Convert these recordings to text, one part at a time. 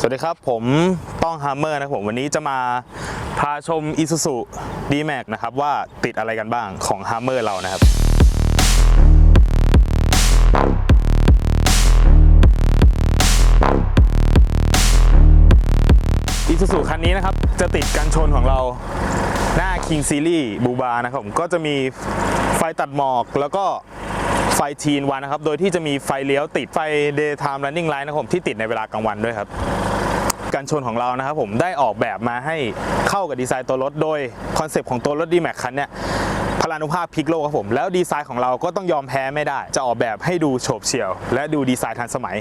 สวัสดีครับ ผมต้องฮัมเมอร์นะครับผมวันนี้จะมาพาชม Isuzu D-Max นะครับ ว่าติดอะไรกันบ้างของ Hammer เรานะครับ Isuzu คันนี้นะครับ จะติดกันชนของเราหน้า King Series บูบานะครับผมก็จะมีไฟตัดหมอกแล้วก็ไฟทีนวันนะครับ โดยที่จะมีไฟเลี้ยวติดไฟ daytime running light นะครับผมที่ติดในเวลากลางวันด้วยครับ กันชนของเรานะครับผมได้ออกแบบมาให้เข้ากับดีไซน์ตัวรถโดยคอนเซปต์ของตัวรถ D-Max คันเนี้ยพลานุภาพพลิกโลกครับผมแล้วดีไซน์ของเราก็ต้องยอมแพ้ไม่ได้ จะออกแบบให้ดูโฉบเฉี่ยว และดูดีไซน์ทันสมัย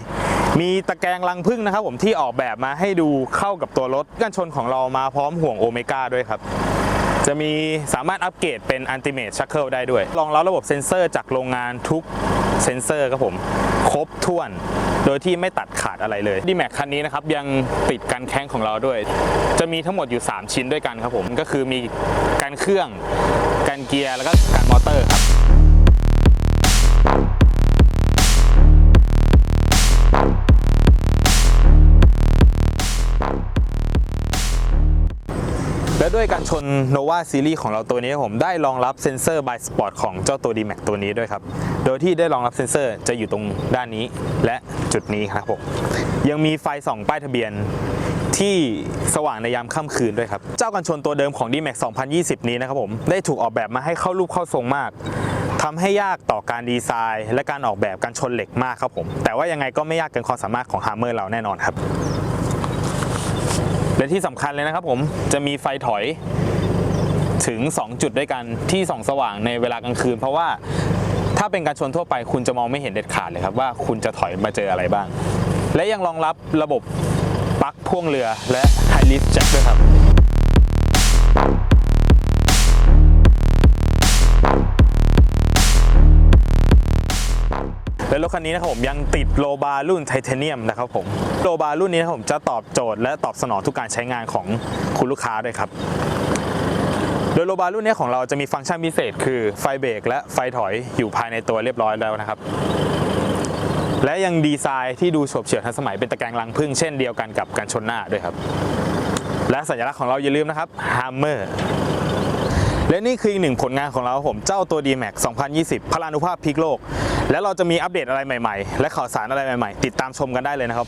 มีตะแกรงลังพึ่งนะครับผมที่ออกแบบมาให้ดูเข้ากับตัวรถกันชนของเรามาพร้อมห่วงโอเมก้าด้วยครับจะมีสามารถอัปเกรดเป็น Ultimate Shackle ได้ด้วยรองรับระบบเซ็นเซอร์จากโรงงานทุกเซ็นเซอร์ครับผม ครบถ้วน โดยที่ไม่ตัดขาดอะไรเลย d m a x คันนี้นะครับยังติดกันแข้งของเราด้วย จะมีทั้งหมดอยู่ 3 ชิ้นด้วยกันครับผมก็คือมีกันเครื่องกันเกียร์แล้วก็กันมอเตอร์ครับ และด้วยการชน Nova Series ของเราตัวนี้ผมได้รองรับเซ็นเซอร์ by Spot ของเจ้าตัว D-Max ตัวนี้ด้วยครับ โดยที่ได้รองรับเซ็นเซอร์จะอยู่ตรงด้านนี้และจุดนี้ครับผมยังมีไฟส่องป้ายทะเบียนที่สว่างในยามค่ำคืนด้วยครับ เจ้ากันชนตัวเดิมของ D-Max 2020 นี้นะครับผม ได้ถูกออกแบบมาให้เข้ารูปเข้าทรงมากทำให้ยากต่อการดีไซน์ และการออกแบบการชนเหล็กมากครับผม แต่ว่ายังไงก็ไม่ยากเกินความสามารถของ Hammer เราแน่นอนครับ และที่สำคัญเลยนะครับผมจะมีไฟถอยถึง 2 จุดด้วยกันที่ส่องสว่างในเวลากลางคืน เพราะว่าถ้าเป็นการชนทั่วไปคุณจะมองไม่เห็นเด็ดขาดเลยครับว่าคุณจะถอยมาเจออะไรบ้าง และยังรองรับระบบปลั๊กพ่วงเรือและไฮลิฟแจ็คด้วยครับ และรถคันนี้นะครับผมยังติดโลบารุ่นไทเทเนียมนะครับผมโลบารุ่นนี้นะครับผมจะตอบโจทย์และตอบสนองทุกการใช้งานของคุณลูกค้าด้วยครับโดยโลบารุ่นนี้ของเราจะมีฟังก์ชันพิเศษ คือไฟเบรกและไฟถอยอยู่ภายในตัวเรียบร้อยแล้วนะครับ และยังดีไซน์ที่ดูโฉบเฉี่ยวทันสมัยเป็นตะแกรงลังพึ่งเช่นเดียวกันกับการชนหน้าด้วยครับ และสัญลักษณ์ของเราอย่าลืมนะครับ Hammer และนี่คืออีกหนึ่งผลงานของเราผมเจ้าตัว D-Max 2020 พลานุภาพพลิกโลก และเราจะมีอัปเดตอะไรใหม่ ๆ และข่าวสารอะไรใหม่ ๆ ติดตามชมกันได้เลยนะครับ